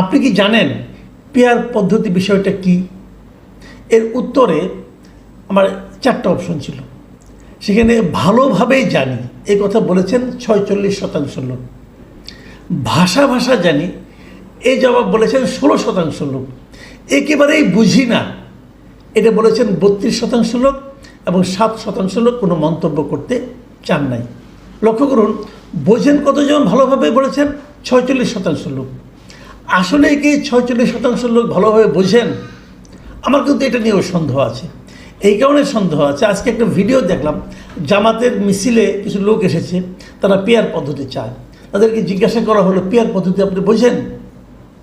আপনি কি জানেন পেয়ার পদ্ধতি বিষয়টা কি? এর উত্তরে আমার চারটা অপশন ছিল। সেখানে ভালোভাবেই জানি, এই কথা বলেছেন ছয়চল্লিশ শতাংশ লোক। ভাষা ভাষা জানি, এই জবাব বলেছেন ষোলো শতাংশ লোক। একেবারেই বুঝি না, এটা বলেছেন বত্রিশ শতাংশ লোক এবং সাত শতাংশ লোক কোনো মন্তব্য করতে চান নাই। লক্ষ্য করুন, বোঝেন কতজন ভালোভাবে বলেছেন? ছয়চল্লিশ শতাংশ লোক। আসলে কি ছয়চল্লিশ শতাংশ লোক ভালোভাবে বোঝেন? আমার কিন্তু এটা নিয়েও সন্দেহ আছে। এই কারণে সন্দেহ আছে। আজকে একটা ভিডিও দেখলাম, জামাতের মিছিলে কিছু লোক এসেছে, তারা পেয়ার পদ্ধতি চায়। তাদেরকে জিজ্ঞাসা করা হলো, পেয়ার পদ্ধতি আপনি বোঝেন?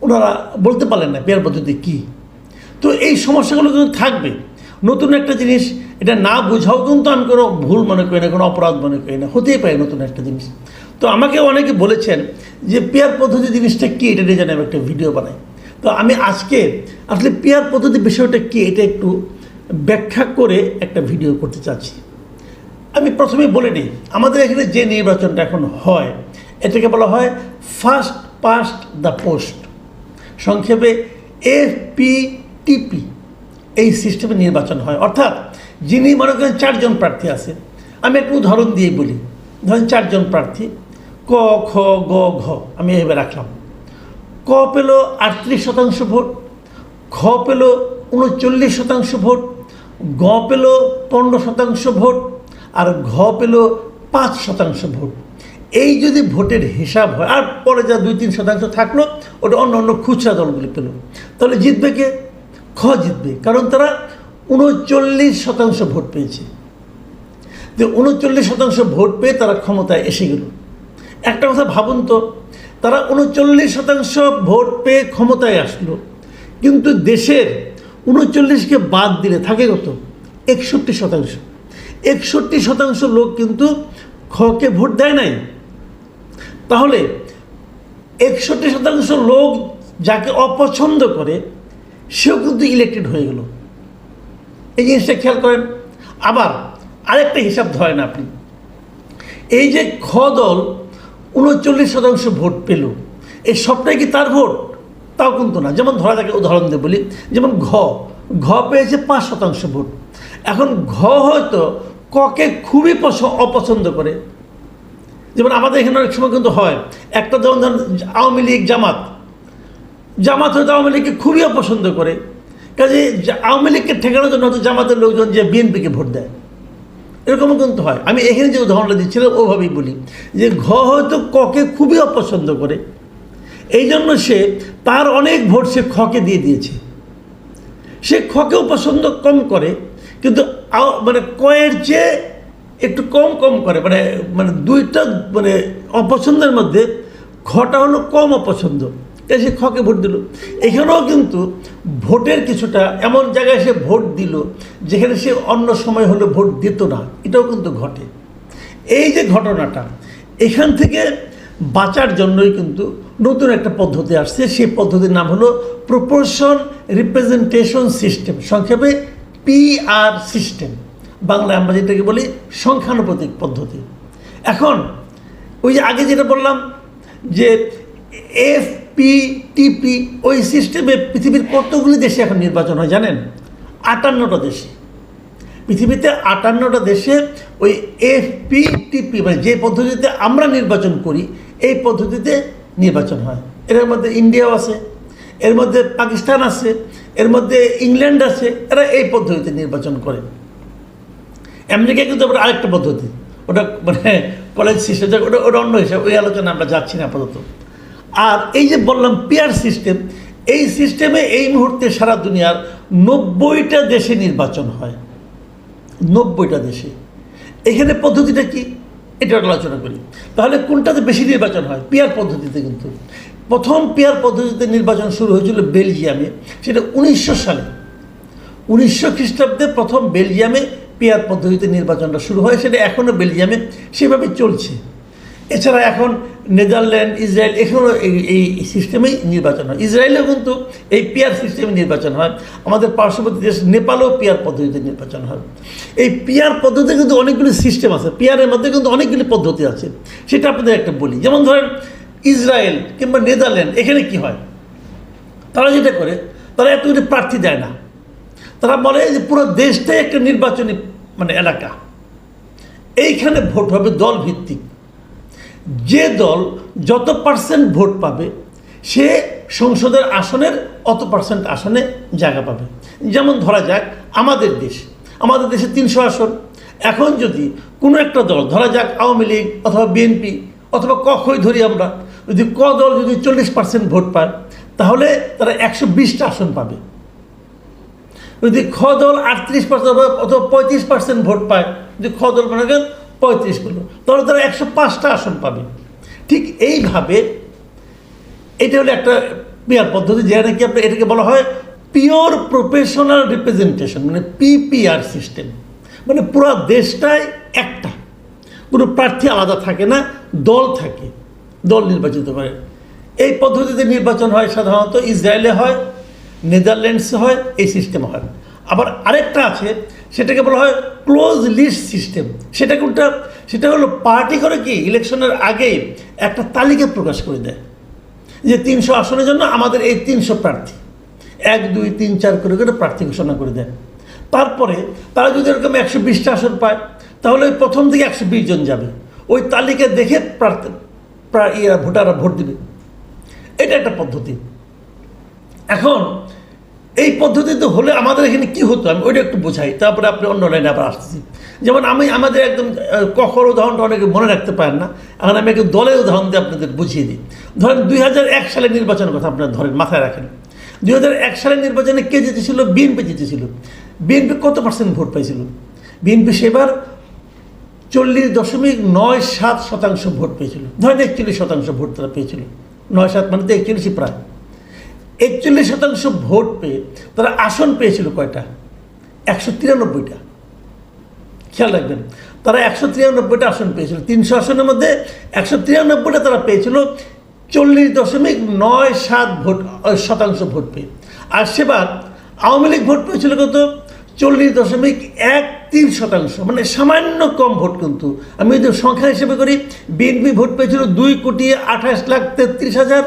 ওনারা বলতে পারলেন না, পেয়ার পদ্ধতি কী? তো এই সমস্যাগুলো কিন্তু থাকবে। নতুন একটা জিনিস, এটা না বোঝাও কিন্তু আমি কোনো ভুল মনে করি না, কোনো অপরাধ মনে করি না। হতেই পারে নতুন একটা জিনিস। তো আমাকে অনেকে বলেছেন যে পেয়ার পদ্ধতি জিনিসটা কী, এটা নিয়ে যেন আমি একটা ভিডিও বানাই। তো আমি আজকে আসলে পেয়ার পদ্ধতি বিষয়টা কী, এটা একটু ব্যাখ্যা করে একটা ভিডিও করতে চাচ্ছি। আমি প্রথমে বলে নিই, আমাদের এখানে যে নির্বাচনটা এখন হয়, এটাকে বলা হয় ফার্স্ট পাস্ট দ্য পোস্ট সংক্ষেপে এফপিটিপি, এই সিস্টেমে নির্বাচন হয়। অর্থাৎ যিনি মনে করেন চারজন প্রার্থী আছে, আমি একটু উদাহরণ দিয়ে বলি। ধরেন চারজন প্রার্থী ক, খ, গ, ঘ। আমি এভাবে রাখলাম। ক পেল আটত্রিশ শতাংশ ভোট খ পেল উনচল্লিশ শতাংশ ভোট, গ পেল পনেরো শতাংশ ভোট, আর ঘ পেল পাঁচ শতাংশ ভোট। এই যদি ভোটের হিসাব হয়, আর পরে যা দুই তিন শতাংশ থাকল, ওটা অন্য অন্য খুচরা দলগুলি পেল। তাহলে জিতবে কে? খ জিতবে, কারণ তারা উনচল্লিশ শতাংশ ভোট পেয়েছে। যে উনচল্লিশ শতাংশ ভোট পেয়ে তারা ক্ষমতায় এসে গেল। একটা কথা ভাবুন তো, তারা উনচল্লিশ শতাংশ ভোট পেয়ে ক্ষমতায় আসলো, কিন্তু দেশের উনচল্লিশকে বাদ দিলে থাকে কত? একষট্টি শতাংশ। একষট্টি শতাংশ লোক কিন্তু খকে ভোট দেয় নাই। তাহলে একষট্টি শতাংশ লোক যাকে অপছন্দ করে, সেও কিন্তু ইলেকটেড হয়ে গেল। এই জিনিসটা খেয়াল করেন। আবার আরেকটা হিসাব ধরেন আপনি। এই যে খ দল উনচল্লিশ শতাংশ ভোট পেল। এই সবটাই কি তার ভোট? তাও কিন্তু না। যেমন ধরা যাকে, উদাহরণ দিয়ে বলি। যেমন ঘ। ঘ পেয়েছে পাঁচ শতাংশ ভোট। এখন ঘ হয়তো ককে খুবই পছ- অপছন্দ করে। যেমন আমাদের এখানে অনেক সময় কিন্তু হয়। একটা যেমন ধরুন, আওয়ামী লীগ জামাত। জামাত হয়তো আওয়ামী লীগকে খুবই অপছন্দ করে। কাজে আওয়ামী লীগকে ঠেকানোর জন্য হয়তো জামাতের লোকজন যে বিএনপিকে ভোট দেয়। এরকমও কিন্তু হয়। আমি এখানে যে উদাহরণটা দিচ্ছিলাম, ওভাবেই বলি যে ঘ হয়তো ককে খুবই অপছন্দ করে। এই জন্য সে তার অনেক ভোট সে খকে দিয়ে দিয়েছে। সে খকেও পছন্দ কম করে, কিন্তু মানে কয়ের চেয়ে একটু কম কম করে। মানে মানে দুইটা মানে অপছন্দের মধ্যে খটা হলো কম অপছন্দ। তাই সে খকে ভোট দিল। এখানেও কিন্তু ভোটের কিছুটা এমন জায়গায় সে ভোট দিল, যেখানে সে অন্য সময় হলে ভোট দিত না। এটাও কিন্তু ঘটে। এই যে ঘটনাটা, এখান থেকে বাঁচার জন্যই কিন্তু নতুন একটা পদ্ধতি আসছে। সেই পদ্ধতির নাম হলো প্রপোর্শন রিপ্রেজেন্টেশন সিস্টেম সংক্ষেপে পিআর সিস্টেম বাংলায় আমরা যেটাকে বলি সংখ্যানুপাতিক পদ্ধতি। এখন, ওই যে আগে যেটা বললাম, যে এফ পি টিপি ওই সিস্টেমে পৃথিবীর কতগুলি দেশে এখন নির্বাচন হয় জানেন? আটান্নটা দেশে। পৃথিবীতে আটান্নটা দেশে ওই এফপিটিপি মানে যে পদ্ধতিতে আমরা নির্বাচন করি, এই পদ্ধতিতে নির্বাচন হয়। এর মধ্যে ইন্ডিয়াও আছে, এর মধ্যে পাকিস্তান আছে, এর মধ্যে ইংল্যান্ড আছে, এরা এই পদ্ধতিতে নির্বাচন করে। আমেরিকা কিন্তু আবার আরেকটা পদ্ধতি, ওটা মানে কলেজ সিস্টেম, ওটা ওটা অন্য হিসাবে, ওই আলোচনা আমরা যাচ্ছি না আপাতত। আর এই যে বললাম পেয়ার সিস্টেম এই সিস্টেমে এই মুহূর্তে সারা দুনিয়ার নব্বইটা দেশে নির্বাচন হয়। নব্বইটা দেশে। এখানে পদ্ধতিটা কি? এটা আলোচনা করি। তাহলে কোনটাতে বেশি নির্বাচন হয়? পেয়ার পদ্ধতিতে কিন্তু। প্রথম পেয়ার পদ্ধতিতে নির্বাচন শুরু হয়েছিল বেলজিয়ামে, সেটা উনিশশো সালে। উনিশশো খ্রিস্টাব্দে প্রথম বেলজিয়ামে পেয়ার পদ্ধতিতে নির্বাচনটা শুরু হয়, সেটা এখনও বেলজিয়ামে সেভাবে চলছে। এছাড়া এখন নেদারল্যান্ড, ইসরায়েল এখানেও এই সিস্টেমেই নির্বাচন হয়। ইসরায়েলেও কিন্তু এই পিয়ার সিস্টেমে নির্বাচন হয়। আমাদের পার্শ্ববর্তী দেশ নেপালেও পিয়ার পদ্ধতিতে নির্বাচন হয়। এই পিয়ার পদ্ধতিতে কিন্তু অনেকগুলি সিস্টেম আছে। পিয়ারের মধ্যে কিন্তু অনেকগুলি পদ্ধতি আছে। সেটা আপনাদের একটা বলি। যেমন ধরেন, ইসরায়েল কিংবা নেদারল্যান্ড, এখানে কি হয়? তারা যেটা করে, তারা এতগুলি প্রার্থী দেয় না। তারা বলে যে পুরো দেশটাই একটা নির্বাচনী মানে এলাকা। এইখানে ভোট হবে দল ভিত্তিক যে দল যত পার্সেন্ট ভোট পাবে, সে সংসদের আসনের অত পার্সেন্ট আসনে জায়গা পাবে। যেমন ধরা যাক, আমাদের দেশ। আমাদের দেশে তিনশো আসন। এখন যদি কোনো একটা দল, ধরা যাক আওয়ামী লীগ অথবা বিএনপি অথবা কখই ধরি আমরা, যদি ক দল যদি চল্লিশ পার্সেন্ট ভোট পায়, তাহলে তারা একশো বিশটা আসন পাবে। যদি খ দল আটত্রিশ পার্সেন্ট অথবা পঁয়ত্রিশ পার্সেন্ট ভোট পায়, যদি খ দল মনে করেন পঁয়ত্রিশগুলো তাহলে তারা একশো পাঁচটা আসন পাবে। ঠিক এইভাবে এটা হলো একটা পিয়ার পদ্ধতি যেটা নাকি আপনার এটাকে বলা হয় পিওর প্রফেশনাল রিপ্রেজেন্টেশন মানে পিপিআর সিস্টেম। মানে পুরো দেশটাই একটা। কোনো প্রার্থী আলাদা থাকে না, দল থাকে, দল নির্বাচিত করে। এই পদ্ধতিতে নির্বাচন হয় সাধারণত ইসরায়েলে হয়, নেদারল্যান্ডসে হয়, এই সিস্টেম হয়। আবার আরেকটা আছে, সেটাকে বলা হয় ক্লোজ লিস্ট সিস্টেম সেটা কোনটা সেটা হলো পার্টি করে কি ইলেকশনের আগে একটা তালিকা প্রকাশ করে দেয়, যে তিনশো আসনের জন্য আমাদের এই তিনশো প্রার্থী। এক, দুই, তিন, চার করে করে প্রার্থী ঘোষণা করে দেয়। তারপরে তারা যদি এরকম একশো বিশটা আসন পায়, তাহলে ওই প্রথম থেকে একশো বিশ জন যাবে। ওই তালিকা দেখে প্রার্থী প্রা- ইয়ে ভোটাররা ভোট দিবে। এটা একটা পদ্ধতি। এখন এই পদ্ধতিতে হলে আমাদের এখানে কি হতো? আমি ওইটা একটু বোঝাই। তারপরে আপনি অন্য লাইনে আবার আসতেছি। যেমন আমি আমাদের একদম কখর উদাহরণটা অনেকে মনে রাখতে পারেন না। এখন আমি একটু দলের উদাহরণ দিয়ে আপনাদের বুঝিয়ে দিই। ধরেন দুই হাজার এক সালের নির্বাচনের কথা আপনারা ধরেন মাথায় রাখেন। দুই হাজার এক সালের নির্বাচনে কে জিতেছিল? বিএনপি জিতেছিল। বিএনপি কত পার্সেন্ট ভোট পাইছিল? বিএনপি সেবার চল্লিশ দশমিক নয় সাত শতাংশ ভোট পেয়েছিল। ধরেন একচল্লিশ শতাংশ ভোট তারা পেয়েছিল। নয় সাত মানে তো একচল্লিশই প্রায়। একচল্লিশ শতাংশ ভোট পেয়ে তারা আসন পেয়েছিল কয়টা? একশো তিরানব্বইটা। খেয়াল রাখবেন, তারা একশো তিরানব্বইটা আসন পেয়েছিল। তিনশো আসনের মধ্যে একশো তিরানব্বইটা তারা পেয়েছিল চল্লিশ দশমিক নয় সাত ভোট শতাংশ ভোট পেয়ে। আর সেবার আওয়ামী লীগ ভোট পেয়েছিল কত? চল্লিশ দশমিক এক তিন শতাংশ। মানে সামান্য কম ভোট কিন্তু। আমি যদি সংখ্যা হিসেবে করি, বিএনপি ভোট পেয়েছিল দুই কোটি আঠাশ লাখ তেত্রিশ হাজার।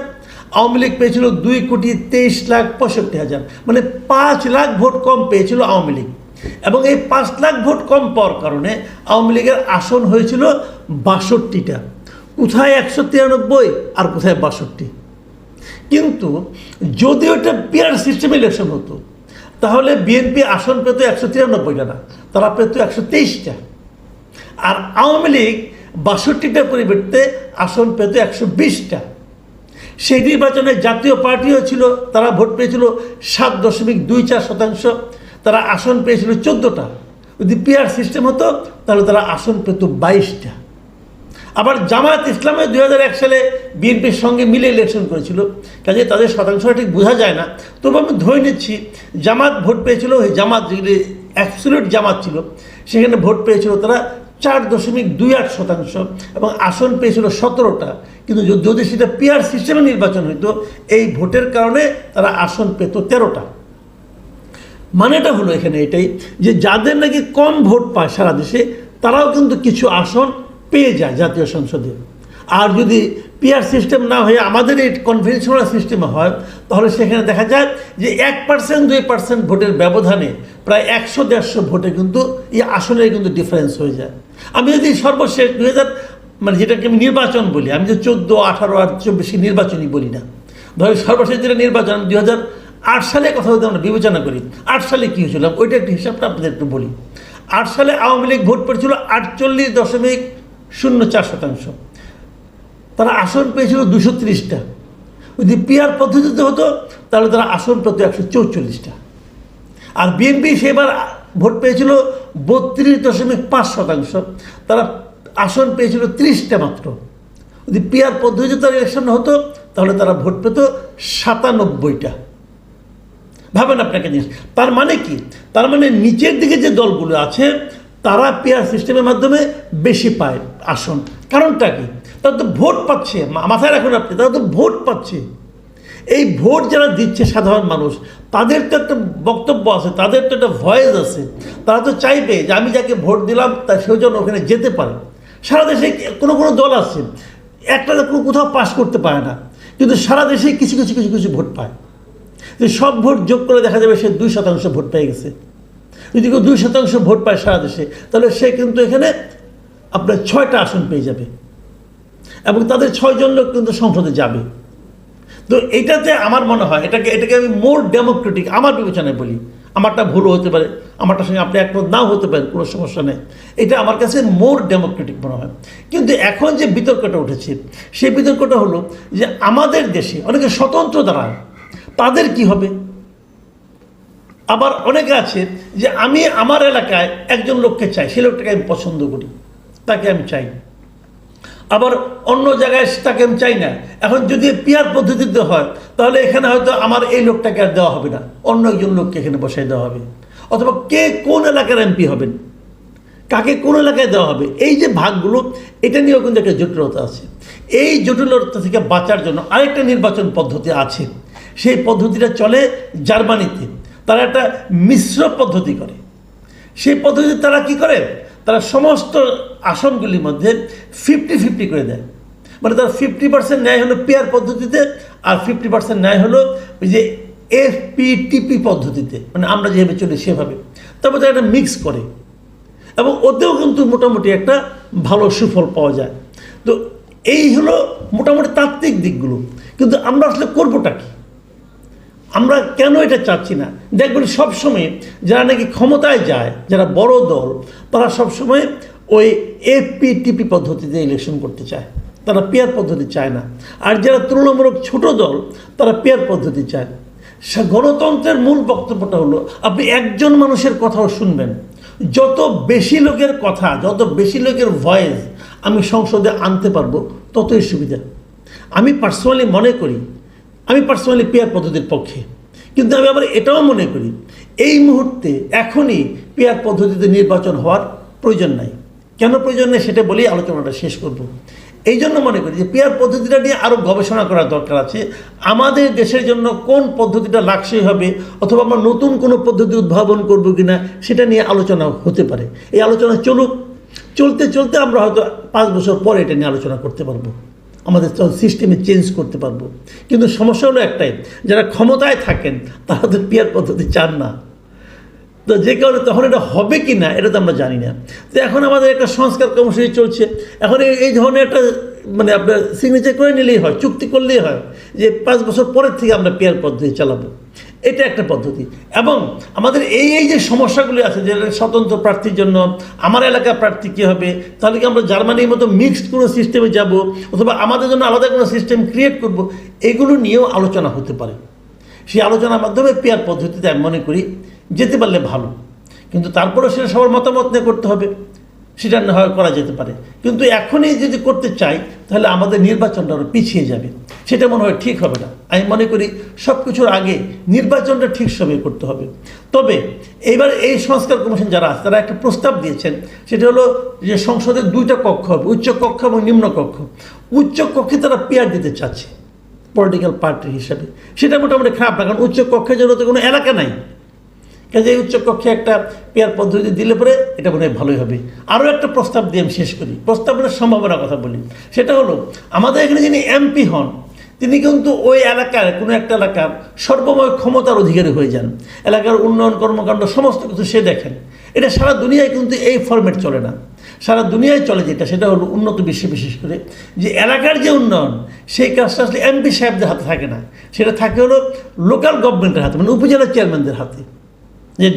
আওয়ামী লীগ পেয়েছিল দুই কোটি তেইশ লাখ পঁয়ষট্টি হাজার। মানে পাঁচ লাখ ভোট কম পেয়েছিল আওয়ামী লীগ। এবং এই পাঁচ লাখ ভোট কম পাওয়ার কারণে আওয়ামী লীগের আসন হয়েছিল বাষট্টিটা। কোথায় একশো তিরানব্বই আর কোথায় বাষট্টি? কিন্তু যদি ওটা পিয়ার সিস্টেম ইলেকশন হতো, তাহলে বিএনপি আসন পেত একশো তিরানব্বইটা না, তারা পেত একশো তেইশটা। আর আওয়ামী লীগ বাষট্টিটার পরিবর্তে আসন পেত একশো বিশটা। সেই নির্বাচনে জাতীয় পার্টিও ছিল, তারা ভোট পেয়েছিল সাত দশমিক দুই চার শতাংশ, তারা আসন পেয়েছিল চোদ্দোটা। যদি পিআর সিস্টেম হতো, তাহলে তারা আসন পেত বাইশটা। আবার জামায়াত ইসলামে দুই এক সালে বিএনপির সঙ্গে মিলে ইলেকশন করেছিল, কাজে তাদের শতাংশটা ঠিক বোঝা যায় না। তবু আমি ধরে নিচ্ছি, জামাত ভোট পেয়েছিল, ওই জামাত যেগুলি অ্যাবসুলেট জামাত ছিল, সেখানে ভোট পেয়েছিল তারা চার দশমিক দুই আট শতাংশ এবং আসন পেয়েছিল সতেরোটা। কিন্তু যদি- সেটা পিআর সিস্টেমে নির্বাচন হতো এই ভোটের কারণে তারা আসন পেত তেরোটা। মানেটা হলো এখানে এটাই যে যাদের নাকি কম ভোট পায় সারা দেশে, তারাও কিন্তু কিছু আসন পেয়ে যায় জাতীয় সংসদে। আর যদি পিআর সিস্টেম না হয়ে আমাদের এই কনভেনশনাল সিস্টেমে হয়, তাহলে সেখানে দেখা যায় যে এক পার্সেন্ট দুই পার্সেন্ট ভোটের ব্যবধানে প্রায় একশো, দেড়শো ভোটে কিন্তু এই আসনের কিন্তু ডিফারেন্স হয়ে যায়। আমি যদি সর্বশেষ দুই হাজার মানে যেটাকে আমি নির্বাচন বলি, আমি যে চোদ্দ, আঠারো আর চব্বিশে নির্বাচনই বলি না। ধরো সর্বশেষ যেটা নির্বাচন দুই হাজার আট সালে কথা যদি আমরা বিবেচনা করি, আট সালে কী হয়েছিল? ওইটা একটু হিসাবটা আপনাদের একটু বলি। আট সালে আওয়ামী লীগ ভোট পড়েছিল আটচল্লিশ দশমিক শূন্য চার শতাংশ। তারা আসন পেয়েছিল দুশো ত্রিশটা। যদি পিআর পদ্ধতিতে হতো, তাহলে তারা আসন পেত একশো চৌচল্লিশটা। আর বিএনপি সেবার ভোট পেয়েছিল বত্রিশ দশমিক পাঁচ শতাংশ। তারা আসন পেয়েছিল ত্রিশটা মাত্র। যদি পিআর পদ্ধতিতে তার ইলেকশন হতো, তাহলে তারা ভোট পেত সাতানব্বইটা। ভাবেন আপনাকে জিনিস তার মানে কি? তার মানে নিচের দিকে যে দলগুলো আছে, তারা পেয়ার সিস্টেমের মাধ্যমে বেশি পায় আসন। কারণটা কি? তারা তো ভোট পাচ্ছে। মাথায় রাখুন আপনি, তারা তো ভোট পাচ্ছে। এই ভোট যারা দিচ্ছে সাধারণ মানুষ, তাদের তো একটা বক্তব্য আছে, তাদের তো একটা ভয়েস আছে। তারা তো চাইবে যে আমি যাকে ভোট দিলাম, তা সেও যেন ওখানে যেতে পারে। সারা দেশে কোনো কোনো দল আছে, একটা কোনো কোথাও পাস করতে পারে না, কিন্তু সারা দেশে কিছু কিছু কিছু কিছু ভোট পায়। যে সব ভোট যোগ করে দেখা যাবে সে দুই শতাংশ ভোট পেয়ে গেছে। যদি কেউ দুই শতাংশ ভোট পায় সারা দেশে, তাহলে সে কিন্তু এখানে আপনার ছয়টা আসন পেয়ে যাবে। এবং তাদের ছয়জন লোক কিন্তু সংসদে যাবে। তো এটাতে আমার মনে হয়, এটাকে এটাকে আমি মোর ডেমোক্রেটিক আমার বিবেচনায় বলি, আমারটা ভুলও হতে পারে। আমারটার সঙ্গে আপনি একমত নাও হতে পারেন, কোনো সমস্যা নেই। এটা আমার কাছে মোর ডেমোক্রেটিক মনে হয়। কিন্তু এখন যে বিতর্কটা উঠেছে, সেই বিতর্কটা হলো যে আমাদের দেশে অনেকে স্বতন্ত্র দাঁড়ায় তাদের কি হবে? আবার অনেকে আছে যে আমি আমার এলাকায় একজন লোককে চাই, সেই লোকটাকে আমি পছন্দ করি, তাকে আমি চাই। আবার অন্য জায়গায় তাকে আমি চাই না। এখন যদি পিয়ার পদ্ধতিতে হয়, তাহলে এখানে হয়তো আমার এই লোকটাকে আর দেওয়া হবে না। অন্য একজন লোককে এখানে বসাই দেওয়া হবে। অথবা কে কোন এলাকার এমপি হবেন? কাকে কোন এলাকায় দেওয়া হবে? এই যে ভাগগুলো, এটা নিয়েও কিন্তু একটা জটিলতা আছে। এই জটিলতা থেকে বাঁচার জন্য আরেকটা নির্বাচন পদ্ধতি আছে। সেই পদ্ধতিটা চলে জার্মানিতে। তারা একটা মিশ্র পদ্ধতি করে। সেই পদ্ধতিতে তারা কি করে? তারা সমস্ত আসনগুলির মধ্যে ফিফটি ফিফটি করে দেয়। মানে তার ফিফটি পার্সেন্ট ন্যায় হলো পেয়ার পদ্ধতিতে, আর ফিফটি পার্সেন্ট ন্যায় হলো ওই যে এফপিটিপি পদ্ধতিতে মানে আমরা যেভাবে চলি সেভাবে। তবে তারা একটা মিক্স করে। এবং ওতেও কিন্তু মোটামুটি একটা ভালো সুফল পাওয়া যায়। তো এই হলো মোটামুটি তাত্ত্বিক দিকগুলো। কিন্তু আমরা আসলে করবোটা কি? আমরা কেন এটা চাচ্ছি না? দেখবেন সবসময় যারা নাকি ক্ষমতায় যায়, যারা বড় দল, তারা সবসময় ওই এপিটিপি পদ্ধতিতে ইলেকশন করতে চায়। তারা পেয়ার পদ্ধতি চায় না। আর যারা তুলনামূলক ছোট দল, তারা পেয়ার পদ্ধতি চায়। গণতন্ত্রের মূল বক্তব্যটা হলো, আপনি একজন মানুষের কথাও শুনবেন। যত বেশি লোকের কথা, যত বেশি লোকের ভয়েস আমি সংসদে আনতে পারব, ততই সুবিধা। আমি পার্সোনালি মনে করি, আমি পার্সোনালি পেয়ার পদ্ধতির পক্ষে। কিন্তু আমি আবার এটাও মনে করি, এই মুহূর্তে এখনই পেয়ার পদ্ধতিতে নির্বাচন হওয়ার প্রয়োজন নাই। কেন প্রয়োজন নেই সেটা বলেই আলোচনাটা শেষ করব। এই জন্য মনে করি যে পেয়ার পদ্ধতিটা নিয়ে আরও গবেষণা করার দরকার আছে। আমাদের দেশের জন্য কোন পদ্ধতিটা লাক্সই হবে অথবা আমরা নতুন কোনো পদ্ধতি উদ্ভাবন করব কিনা সেটা নিয়ে আলোচনা হতে পারে। এই আলোচনা চলুক। চলতে চলতে আমরা হয়তো পাঁচ বছর পরে এটা নিয়ে আলোচনা করতে পারব। আমাদের সিস্টেমে চেঞ্জ করতে পারব। কিন্তু সমস্যা হলো একটাই, যারা ক্ষমতায় থাকেন তারা তো পিয়ার পদ্ধতি চান না। তো যে কারণে তখন এটা হবে কি না, এটা তো আমরা জানি না। তো এখন আমাদের একটা সংস্কার কর্মসূচি চলছে। এখন এই- ধরনের একটা মানে আপনার সিগনেচার করে নিলেই হয়, চুক্তি করলেই হয় যে পাঁচ বছর পরের থেকে আমরা পেয়ার পদ্ধতি চালাবো। এটা একটা পদ্ধতি। এবং আমাদের এই এই যে সমস্যাগুলি আছে, যে স্বতন্ত্র প্রার্থীর জন্য, আমার এলাকার প্রার্থী কী হবে, তাহলে কি আমরা জার্মানির মতো মিক্সড কোনো সিস্টেমে যাব, অথবা আমাদের জন্য আলাদা কোনো সিস্টেম ক্রিয়েট করব? এগুলো নিয়েও আলোচনা হতে পারে। সেই আলোচনার মাধ্যমে পেয়ার পদ্ধতিতে আমি মনে করি যেতে পারলে ভালো। কিন্তু তারপরেও সেটা সবার মতামত নিয়ে করতে হবে। সেটা না হয় করা যেতে পারে। কিন্তু এখনই যদি করতে চাই, তাহলে আমাদের নির্বাচনটা আরও পিছিয়ে যাবে। সেটা মনে হয় ঠিক হবে না। আমি মনে করি সব কিছুর আগে নির্বাচনটা ঠিক সময়ে করতে হবে। তবে এইবার এই সংস্কার কমিশন যারা আছে, তারা একটা প্রস্তাব দিয়েছেন। সেটা হলো যে সংসদের দুইটা কক্ষ হবে, উচ্চ কক্ষ এবং নিম্ন কক্ষ। উচ্চ কক্ষে তারা পেয়ার দিতে চাচ্ছে পলিটিক্যাল পার্টি হিসাবে। সেটা মোটামুটি খারাপ না, কারণ উচ্চ কক্ষের জন্য তো কোনো এলাকা নাই। কাজে এই উচ্চ কক্ষে একটা পেয়ার পদ্ধতি দিলে পরে এটা মনে হয় ভালোই হবে। আরও একটা প্রস্তাব দিয়ে আমি শেষ করি। প্রস্তাবনের সম্ভাবনার কথা বলি। সেটা হলো, আমাদের এখানে যিনি এমপি হন, তিনি কিন্তু ওই এলাকার, কোনো একটা এলাকার সর্বময় ক্ষমতার অধিকারী হয়ে যান। এলাকার উন্নয়ন কর্মকাণ্ড সমস্ত কিছু সে দেখেন। এটা সারা দুনিয়ায় কিন্তু এই ফরম্যাট চলে না। সারা দুনিয়ায় চলে যেটা, সেটা হলো উন্নত বিশ্বে বিশেষ করে যে এলাকার যে উন্নয়ন, সেই কাজটা আসলে এমপি সাহেবদের হাতে থাকে না। সেটা থাকে হলো লোকাল গভর্নমেন্টের হাতে মানে উপজেলা চেয়ারম্যানদের হাতে। যে